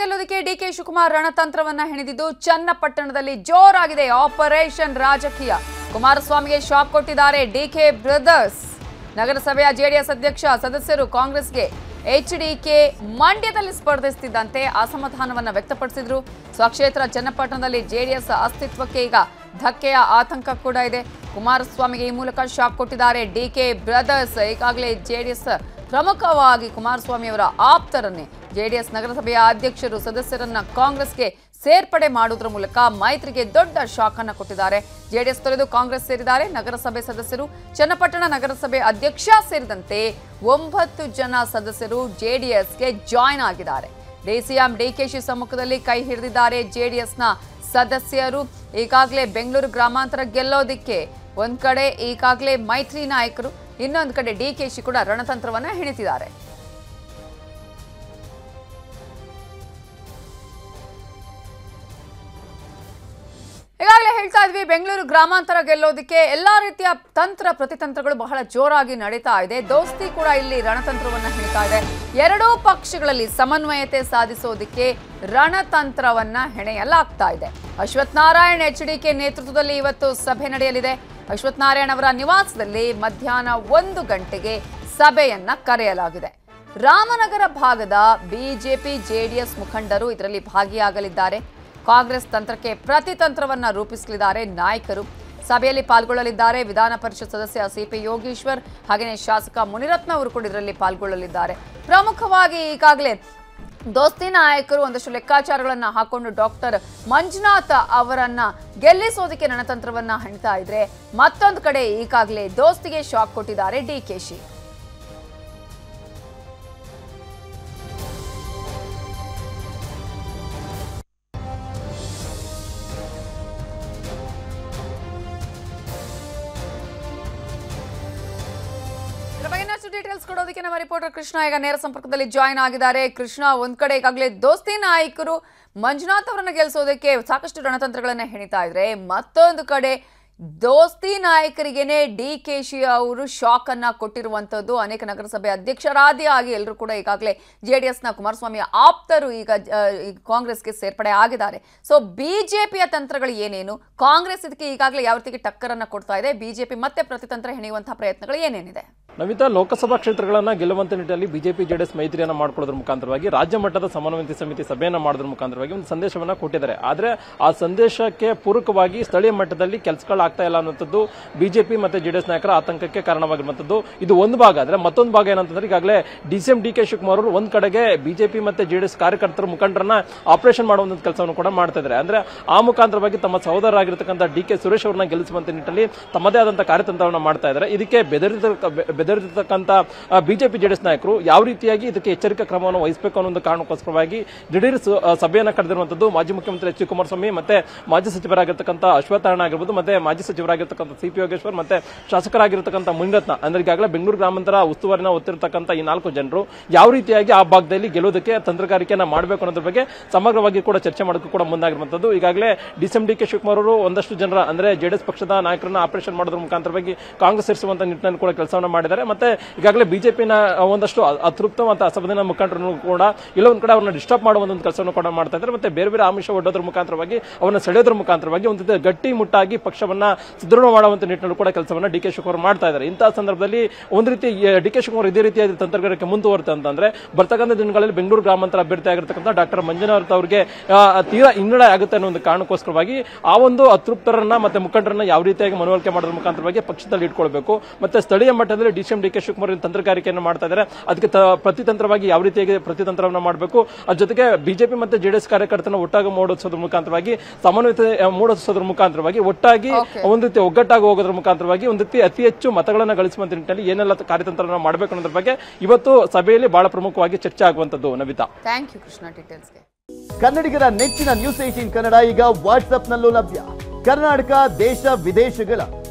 ಗೆಲ್ಲೋದಕ್ಕೆ DK Shivakumar ರಣತಂತ್ರವನ್ನ ಹೆಣೆದಿದ್ದು ಚನ್ನಪಟ್ಟಣದಲ್ಲಿ ಜೋರಾಗಿದೆ operation ರಾಜಕೀಯ. ಕುಮಾರಸ್ವಾಮಿಗೆ ಶಾಕ್ ಕೊಟ್ಟಿದ್ದಾರೆ ಡಿಕೆ ಬ್ರದರ್ಸ್. ನಗರಸಭೆಯ ಜೆಡಿಎಸ್ ಅಧ್ಯಕ್ಷ ಸದಸ್ಯರು ಕಾಂಗ್ರೆಸ್ಗೆ ಎಚ್ಡಿಕೆ ಮಂಡ್ಯದಲ್ಲಿ ಸ್ಪರ್ಧಿಸುತ್ತಿದ್ದಂತೆ ಅಸಮಾಧಾನವನ್ನು ವ್ಯಕ್ತಪಡಿಸಿದ್ರು. ಸ್ವಕ್ಷೇತ್ರ ಚನ್ನಪಟ್ಟಣದಲ್ಲಿ ಜೆಡಿಎಸ್ ಅಸ್ತಿತ್ವಕ್ಕೆ ಈಗ ಧಕ್ಕೆಯ ಆತಂಕ ಕೂಡ ಇದೆ. ಕುಮಾರಸ್ವಾಮಿಗೆ ಈ ಮೂಲಕ ಶಾಕ್ ಕೊಟ್ಟಿದ್ದಾರೆ ಡಿಕೆ ಬ್ರದರ್ಸ್. ಈಗಾಗಲೇ ಜೆಡಿಎಸ್ ಪ್ರಮುಖವಾಗಿ ಕುಮಾರಸ್ವಾಮಿ ಅವರ ಆಪ್ತರನ್ನೇ ಜೆಡಿಎಸ್ ನಗರಸಭೆಯ ಅಧ್ಯಕ್ಷರು ಸದಸ್ಯರನ್ನ ಕಾಂಗ್ರೆಸ್ಗೆ ಸೇರ್ಪಡೆ ಮಾಡುವುದರ ಮೂಲಕ ಮೈತ್ರಿಗೆ ದೊಡ್ಡ ಶಾಕ್ ಅನ್ನು ಕೊಟ್ಟಿದ್ದಾರೆ. ಜೆಡಿಎಸ್ ತೊರೆದು ಕಾಂಗ್ರೆಸ್ ಸೇರಿದ್ದಾರೆ. ನಗರಸಭೆ ಸದಸ್ಯರು ಚನ್ನಪಟ್ಟಣ ನಗರಸಭೆ ಅಧ್ಯಕ್ಷ ಸೇರಿದಂತೆ ಒಂಬತ್ತು ಜನ ಸದಸ್ಯರು ಜೆಡಿಎಸ್ಗೆ ಜಾಯ್ನ್ ಆಗಿದ್ದಾರೆ. ಡಿಸಿಎಂ ಡಿಕೆಶಿ ಸಮ್ಮುಖದಲ್ಲಿ ಕೈ ಹಿಡಿದಿದ್ದಾರೆ ಜೆಡಿಎಸ್ನ ಸದಸ್ಯರು. ಈಗಾಗಲೇ ಬೆಂಗಳೂರು ಗ್ರಾಮಾಂತರ ಗೆಲ್ಲೋದಿಕ್ಕೆ ಒಂದ್ ಕಡೆ, ಈಗಾಗಲೇ ಮೈತ್ರಿ ನಾಯಕರು ಇನ್ನೊಂದು ಕಡೆ ಡಿಕೆಶಿ ಕೂಡ ರಣತಂತ್ರವನ್ನ ಹೆಣಿತಿದ್ದಾರೆ ಹೇಳ್ತಾ ಇದ್ವಿ, ಬೆಂಗಳೂರು ಗ್ರಾಮಾಂತರ ಗೆಲ್ಲೋದಕ್ಕೆ ಎಲ್ಲಾ ರೀತಿಯ ತಂತ್ರ ಪ್ರತಿತಂತ್ರಗಳು ಬಹಳ ಜೋರಾಗಿ ನಡೀತಾ ಇದೆ. ದೋಸ್ತಿ ಕೂಡ ಇಲ್ಲಿ ರಣತಂತ್ರವನ್ನ ಹೆಣಿತಾ ಇದೆ. ಎರಡೂ ಪಕ್ಷಗಳಲ್ಲಿ ಸಮನ್ವಯತೆ ಸಾಧಿಸೋದಕ್ಕೆ ರಣತಂತ್ರವನ್ನ ಹೆಣೆಯಲಾಗ್ತಾ ಇದೆ. ಅಶ್ವಥ್ ನಾರಾಯಣ್ ಎಚ್ ನೇತೃತ್ವದಲ್ಲಿ ಇವತ್ತು ಸಭೆ ನಡೆಯಲಿದೆ. ಅಶ್ವಥ್ ನಾರಾಯಣ್ ಅವರ ನಿವಾಸದಲ್ಲಿ ಮಧ್ಯಾಹ್ನ ಒಂದು ಗಂಟೆಗೆ ಸಭೆಯನ್ನ ಕರೆಯಲಾಗಿದೆ. ರಾಮನಗರ ಭಾಗದ ಬಿಜೆಪಿ, ಜೆಡಿಎಸ್ ಮುಖಂಡರು ಇದರಲ್ಲಿ ಭಾಗಿಯಾಗಲಿದ್ದಾರೆ. ಕಾಂಗ್ರೆಸ್ ತಂತ್ರಕ್ಕೆ ಪ್ರತಿತಂತ್ರವನ್ನು ರೂಪಿಸಲಿದ್ದಾರೆ ನಾಯಕರು. ಸಭೆಯಲ್ಲಿ ಪಾಲ್ಗೊಳ್ಳಲಿದ್ದಾರೆ ವಿಧಾನ ಪರಿಷತ್ ಸದಸ್ಯ ಸಿಪಿ ಯೋಗೀಶ್ವರ್, ಹಾಗೆಯೇ ಶಾಸಕ ಮುನಿರತ್ನ ಅವರು ಕೂಡ ಇದರಲ್ಲಿ ಪಾಲ್ಗೊಳ್ಳಲಿದ್ದಾರೆ. ಪ್ರಮುಖವಾಗಿ ಈಗಾಗಲೇ ದೋಸ್ತಿ ನಾಯಕರು ಒಂದಷ್ಟು ಲೆಕ್ಕಾಚಾರಗಳನ್ನು ಹಾಕೊಂಡು ಡಾಕ್ಟರ್ ಮಂಜುನಾಥ್ ಅವರನ್ನ ಗೆಲ್ಲಿಸೋದಕ್ಕೆ ರಣತಂತ್ರವನ್ನ ಹಣ್ತಾ ಇದ್ರೆ ಮತ್ತೊಂದು ಕಡೆ ಈಗಾಗಲೇ ದೋಸ್ತಿಗೆ ಶಾಕ್ ಕೊಟ್ಟಿದ್ದಾರೆ ಡಿಕೆಶಿ ಕೆ ಬಗ್ಗೆ ಡೀಟೇಲ್ಸ್ ಕೊಡೋದಕ್ಕೆ ನಮ್ಮ ರಿಪೋರ್ಟರ್ ಕೃಷ್ಣ ಈಗ ನೇರ ಸಂಪರ್ಕದಲ್ಲಿ ಜಾಯ್ನ್ ಆಗಿದ್ದಾರೆ. ಕೃಷ್ಣ, ಒಂದ್ ಕಡೆ ಈಗಾಗಲೇ ದೋಸ್ತಿ ನಾಯಕರು ಮಂಜುನಾಥ್ ಅವರನ್ನ ಗೆಲ್ಸೋದಕ್ಕೆ ಸಾಕಷ್ಟು ರಣತಂತ್ರಗಳನ್ನ ಹೆಣಿತಾ ಇದ್ರೆ, ಮತ್ತೊಂದು ಕಡೆ ದೋಸ್ತಿ ನಾಯಕರಿಗೇನೆ ಡಿ ಕೆ ಶಿ ಅವರು ಶಾಕ್ ಅನ್ನ ಕೊಟ್ಟಿರುವಂತದ್ದು ಅನೇಕ ನಗರಸಭೆ ಅಧ್ಯಕ್ಷರಾದಿ ಆಗಿ ಎಲ್ಲರೂ ಕೂಡ ಈಗಾಗಲೇ ಜೆ ಡಿ ಎಸ್ನ ಕುಮಾರಸ್ವಾಮಿ ಆಪ್ತರು ಈಗ ಕಾಂಗ್ರೆಸ್ಗೆ ಸೇರ್ಪಡೆ ಆಗಿದ್ದಾರೆ. ಸೊ ಬಿಜೆಪಿಯ ತಂತ್ರಗಳು ಏನೇನು? ಕಾಂಗ್ರೆಸ್ ಇದಕ್ಕೆ ಈಗಾಗಲೇ ಯಾವ ರೀತಿ ಟಕ್ಕರನ್ನ ಕೊಡ್ತಾ ಇದೆ? ಬಿಜೆಪಿ ಮತ್ತೆ ಪ್ರತಿತಂತ್ರ ಹೆಣೆಯುವಂತಹ ಪ್ರಯತ್ನಗಳು ಏನೇನಿದೆ? ನಮಿತಾ ಲೋಕಸಭಾ ಕ್ಷೇತ್ರಗಳನ್ನ ಗೆಲ್ಲುವಂತ ನಿಟ್ಟಿನಲ್ಲಿ ಬಿಜೆಪಿ, ಜೆಡಿಎಸ್ ಮೈತ್ರಿಯನ್ನ ಮಾಡಿಕೊಳ್ಳೋದ್ರ ಮುಖಾಂತರವಾಗಿ ರಾಜ್ಯ ಮಟ್ಟದ ಸಮನ್ವಯ ಸಮಿತಿ ಸಭೆಯನ್ನ ಮಾಡೋದ್ರ ಮುಖಾಂತರವಾಗಿ ಒಂದು ಸಂದೇಶವನ್ನ ಕೊಟ್ಟಿದ್ದಾರೆ. ಆದರೆ ಆ ಸಂದೇಶಕ್ಕೆ ಪೂರಕವಾಗಿ ಸ್ಥಳೀಯ ಮಟ್ಟದಲ್ಲಿ ಕೆಲಸಗಳಾಗ್ತಾ ಇಲ್ಲ ಅನ್ನೋಂಥದ್ದು ಬಿಜೆಪಿ ಮತ್ತೆ ಜೆಡಿಎಸ್ ನಾಯಕರ ಆತಂಕಕ್ಕೆ ಕಾರಣವಾಗಿರುವಂಥದ್ದು. ಇದು ಒಂದು ಭಾಗ. ಆದರೆ ಮತ್ತೊಂದು ಭಾಗ ಏನಂತಂದ್ರೆ ಈಗಾಗಲೇ ಡಿಸಿಎಂ ಡಿ ಕೆ ಶಿವಕುಮಾರ್ ಅವರು ಒಂದು ಕಡೆಗೆ ಬಿಜೆಪಿ ಮತ್ತೆ ಜೆಡಿಎಸ್ ಕಾರ್ಯಕರ್ತರ ಮುಖಂಡರನ್ನ ಆಪರೇಷನ್ ಮಾಡುವಂತ ಕೆಲಸವನ್ನು ಕೂಡ ಮಾಡ್ತಾ ಇದ್ದಾರೆ. ಅಂದ್ರೆ ಆ ಮುಖಾಂತರವಾಗಿ ತಮ್ಮ ಸಹೋದರರಾಗಿರ್ತಕ್ಕಂಥ ಡಿ ಕೆ ಸುರೇಶ್ ಅವರನ್ನ ಗೆಲ್ಲಿಸುವಂತ ನಿಟ್ಟಿನಲ್ಲಿ ತಮ್ಮದೇ ಆದಂಥ ಕಾರ್ಯತಂತ್ರವನ್ನ ಮಾಡ್ತಾ ಇದ್ದಾರೆ. ಇದಕ್ಕೆ ಬೆದರಿತ ಬೆದರಿರ್ತಕ್ಕಂಥ ಬಿಜೆಪಿ ಜೆಡಿಎಸ್ ನಾಯಕರು ಯಾವ ರೀತಿಯಾಗಿ ಇದಕ್ಕೆ ಎಚ್ಚರಿಕೆ ಕ್ರಮವನ್ನು ವಹಿಸಬೇಕು ಅನ್ನೋ ಕಾರಣಕ್ಕೋಸ್ಕರವಾಗಿ ದಿಢೀರ್ ಸಭೆಯನ್ನು ಕರೆದಿರುವಂಥದ್ದು ಮಾಜಿ ಮುಖ್ಯಮಂತ್ರಿ ಎಚ್ ಡಿ ಕುಮಾರಸ್ವಾಮಿ ಮತ್ತೆ ಮಾಜಿ ಸಚಿವರಾಗಿರ್ತಕ್ಕಂಥ ಅಶ್ವತ್ಥಾರಾಯಣ ಆಗಿರ್ಬೋದು, ಮತ್ತೆ ಮಾಜಿ ಸಚಿವರಾಗಿರ್ತಕ್ಕಂಥ ಸಿ ಪಿ ಯೋಗೇಶ್ವರ್, ಮತ್ತೆ ಶಾಸಕರಾಗಿರ್ತಕ್ಕಂಥ ಮುನಿರತ್ನ. ಅಂದ್ರೆ ಈಗಾಗಲೇ ಬೆಂಗಳೂರು ಗ್ರಾಮಾಂತರ ಉಸ್ತುವಾರಿನ ಹೊತ್ತಿರತಕ್ಕಂಥ ಈ ನಾಲ್ಕು ಜನರು ಯಾವ ರೀತಿಯಾಗಿ ಆ ಭಾಗದಲ್ಲಿ ಗೆಲ್ಲೋದಕ್ಕೆ ತಂತ್ರಗಾರಿಕೆಯನ್ನು ಮಾಡಬೇಕು ಅನ್ನೋದ್ರ ಬಗ್ಗೆ ಸಮಗ್ರವಾಗಿ ಕೂಡ ಚರ್ಚೆ ಮಾಡೋಕ್ಕೂ ಕೂಡ ಮುಂದಾಗಿರುವಂಥದ್ದು. ಈಗಾಗಲೇ ಡಿಸಿಎಂ ಡಿ ಕೆ ಶಿವಕುಮಾರ್ ಅವರು ಒಂದಷ್ಟು ಜನರ, ಅಂದ್ರೆ ಜೆಡಿಎಸ್ ಪಕ್ಷದ ನಾಯಕರನ್ನ ಆಪರೇಷನ್ ಮಾಡೋದ್ರ ಮುಖಾಂತರವಾಗಿ ಕಾಂಗ್ರೆಸ್ ಸೇರಿಸುವಂತ ನಿಟ್ಟಿನಲ್ಲಿ ಕೂಡ ಕೆಲಸವನ್ನು ಮಾಡಿದ್ದಾರೆ. ಮತ್ತೆ ಈಗಾಗಲೇ ಬಿಜೆಪಿನ ಒಂದಷ್ಟು ಅತೃಪ್ತ ಮತ್ತು ಅಸಮಾಧಾನ ಮುಖಂಡರನ್ನು ಕೂಡ ಇಲ್ಲ ಒಂದ್ ಕಡೆ ಅವ್ರನ್ನ ಡಿಸ್ಟರ್ಬ್ ಮಾಡುವ ಒಂದು ಕೆಲಸವನ್ನು ಕೂಡ ಮಾಡ್ತಾ ಇದ್ದಾರೆ. ಮತ್ತೆ ಬೇರೆ ಬೇರೆ ಆಮಿಷ ಒಡ್ಡೋದ್ರ ಮುಖಾಂತರವಾಗಿ ಅವನ್ನ ಸೆಳೆಯೋದ್ರ ಮುಖಾಂತರವಾಗಿ ಒಂದು ಗಟ್ಟಿ ಮುಟ್ಟಾಗಿ ಪಕ್ಷವನ್ನ ಸುದೃಢ ಮಾಡುವಂತ ನಿಟ್ಟಿನಲ್ಲಿ ಕೂಡ ಕೆಲಸವನ್ನ ಡಿ ಕೆ ಶಿವಕುಮಾರ್ ಮಾಡ್ತಾ ಇದ್ದಾರೆ. ಇಂತಹ ಸಂದರ್ಭದಲ್ಲಿ ಒಂದು ರೀತಿ ಡಿ ಕೆ ಶಿವಕುಮಾರ್ ಇದೇ ರೀತಿಯಾದ ತಂತ್ರಗಾರಿಕೆ ಮುಂದುವರುತ್ತೆ ಅಂತಂದ್ರೆ, ಬರ್ತಕ್ಕಂಥ ದಿನಗಳಲ್ಲಿ ಬೆಂಗಳೂರು ಗ್ರಾಮಾಂತರ ಅಭ್ಯರ್ಥಿ ಆಗಿರ್ತಕ್ಕಂಥ ಡಾಕ್ಟರ್ ಮಂಜುನಾಥ್ ಅವರಿಗೆ ತೀರಾ ಹಿನ್ನಡೆ ಆಗುತ್ತೆ ಅನ್ನೋ ಒಂದು ಕಾರಣಕ್ಕೋಸ್ಕರವಾಗಿ ಆ ಒಂದು ಅತೃಪ್ತರನ್ನ ಮತ್ತೆ ಮುಖಂಡರನ್ನ ಯಾವ ರೀತಿಯಾಗಿ ಮನವೊಲಿಕೆ ಮಾಡೋದ್ರ ಮುಖಾಂತರವಾಗಿ ಪಕ್ಷದಲ್ಲಿ ಇಟ್ಕೊಳ್ಬೇಕು. ಮತ್ತೆ ಸ್ಥಳೀಯ ಮಟ್ಟದಲ್ಲಿ D C M D K Shivakumar ತಂತ್ರಗಾರಿಕೆಯನ್ನು ಮಾಡ್ತಾ ಇದ್ದಾರೆ. ಅದಕ್ಕೆ ತ- ಪ್ರತಿತಂತ್ರವಾಗಿ ಯಾವ ರೀತಿಯಾಗಿ ಪ್ರತಿತಂತ್ರವನ್ನು ಮಾಡಬೇಕು? ಅದ್ರ ಜೊತೆಗೆ ಬಿಜೆಪಿ ಮತ್ತೆ ಜೆಡಿಎಸ್ ಕಾರ್ಯಕರ್ತನ ಒಟ್ಟಾಗಿ ಮೂಡಿಸೋದ್ರ ಮುಖಾಂತರವಾಗಿ ಸಮನ್ವಯತೆ ಮೂಡಿಸೋದ್ರ ಮುಖಾಂತರವಾಗಿ ಒಟ್ಟಾಗಿ. ಒಂದು ರೀತಿ ಒಗ್ಗಟ್ಟಾಗಿ ಹೋಗೋದ್ರ ಮುಖಾಂತರವಾಗಿ ಒಂದು ರೀತಿ ಅತಿ ಹೆಚ್ಚು ಮತಗಳನ್ನು ಗಳಿಸುವಂತ ನಿಟ್ಟಿನಲ್ಲಿ ಏನೆಲ್ಲ ಕಾರ್ಯತಂತ್ರವನ್ನ ಮಾಡಬೇಕು ಅನ್ನೋದ್ರ ಬಗ್ಗೆ ಇವತ್ತು ಸಭೆಯಲ್ಲಿ ಬಹಳ ಪ್ರಮುಖವಾಗಿ ಚರ್ಚೆ ಆಗುವಂತದ್ದು ನವಿತಾ. ಥ್ಯಾಂಕ್ ಯು ಕೃಷ್ಣ ಡೀಟೇಲ್ಸ್ಗೆ ಕನ್ನಡಿಗರ ನೆಚ್ಚಿನ ನ್ಯೂಸ್ ಏಟೀನ್ ಕನ್ನಡ ಈಗ ವಾಟ್ಸ್ಆಪ್ನಲ್ಲೂ ಲಭ್ಯ. ಕರ್ನಾಟಕ ದೇಶ ವಿದೇಶಗಳ